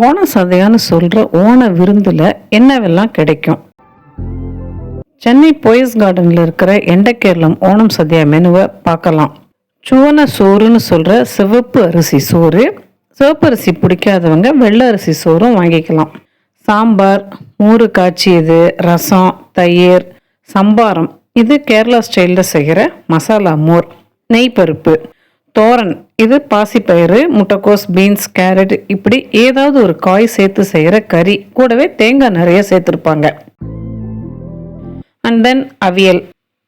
ஓண சதையான்னு சொல்கிற ஓண விருந்தில் என்னவெல்லாம் கிடைக்கும்? சென்னை போயஸ் கார்டனில் இருக்கிற எண்டக்கேரளம் ஓணம் சத்யா மெனுவை பார்க்கலாம். சுவன சோறுன்னு சொல்கிற சிவப்பு அரிசி சோறு சிவப்பு அரிசி பிடிக்காதவங்க வெள்ளை அரிசி சோறும் வாங்கிக்கலாம். சாம்பார் மோரு காய்ச்சியது ரசம் தயிர் சம்பாரம். இது கேரளா ஸ்டைலில் செய்கிற மசாலா மோர் நெய் பருப்பு. தோரன். இது பாசிப்பயிறு முட்டைக்கோஸ் பீன்ஸ் கேரட் இப்படி ஏதாவது ஒரு காய் சேர்த்து செய்கிற கறி. கூடவே தேங்காய் நிறைய சேர்த்துருப்பாங்க. And then aviyal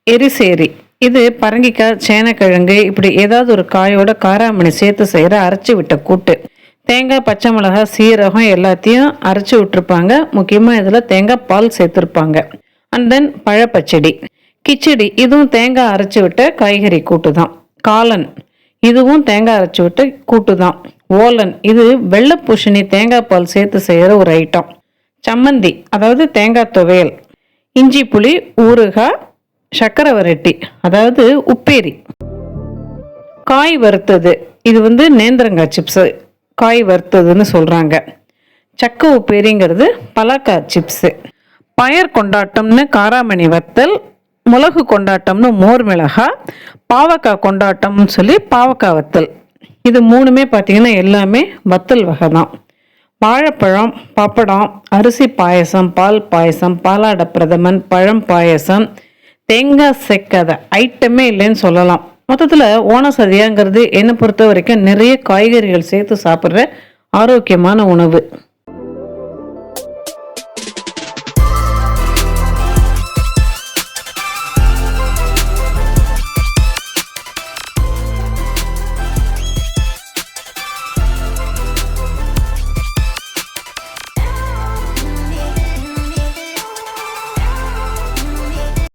erissery. இது பரங்கிக்காய் சேனக்கிழங்கு இப்படி ஏதாவது ஒரு காயோட காராமணி சேர்த்து செய்கிற அரைச்சி விட்ட கூட்டு. தேங்காய் பச்சை மிளகாய் சீரகம் எல்லாத்தையும் அரைச்சி விட்டுருப்பாங்க. முக்கியமாக இதில் தேங்காய் பால் சேர்த்துருப்பாங்க. அண்ட் தென் பழப்பச்சடி. கிச்சடி இதுவும் தேங்காய் அரைச்சி விட்ட காய்கறி கூட்டு தான் காலன். இதுவும் தேங்காய் அரைச்சி விட்டு கூட்டு தான் ஓலன் இது வெள்ளை பூசணி தேங்காய் பால் சேர்த்து செய்கிற ஒரு ஐட்டம் சம்மந்தி அதாவது தேங்காய் துவையல். இஞ்சி புளி ஊறுகாய் சக்கரை வரட்டி அதாவது உப்பேரி. காய் வறுத்தது இது வந்து நேந்திரங்காய் சிப்ஸு காய் வறுத்ததுன்னு சொல்கிறாங்க சக்க உப்பேரிங்கிறது பலாக்காய் சிப்ஸு பயர் கொண்டாட்டம்னு காராமணி வத்தல் மிளகு கொண்டாட்டம்னு மோர் மிளகா பாவக்காய் கொண்டாட்டம்னு சொல்லி பாவக்காய் வத்தல். இது மூணுமே பார்த்தீங்கன்னா எல்லாமே வத்தல் வகை தான். வாழைப்பழம் பப்படம் அரிசி பாயசம் பால் பாயசம் பாலாட பிரதமன் பழம் பாயசம் தேங்காய் செக்காத ஐட்டமே இல்லைன்னு சொல்லலாம். மொத்தத்தில் ஓண சதியாங்கிறது என்னை பொறுத்த வரைக்கும் நிறைய காய்கறிகள் சேர்த்து சாப்பிட்ற ஆரோக்கியமான உணவு.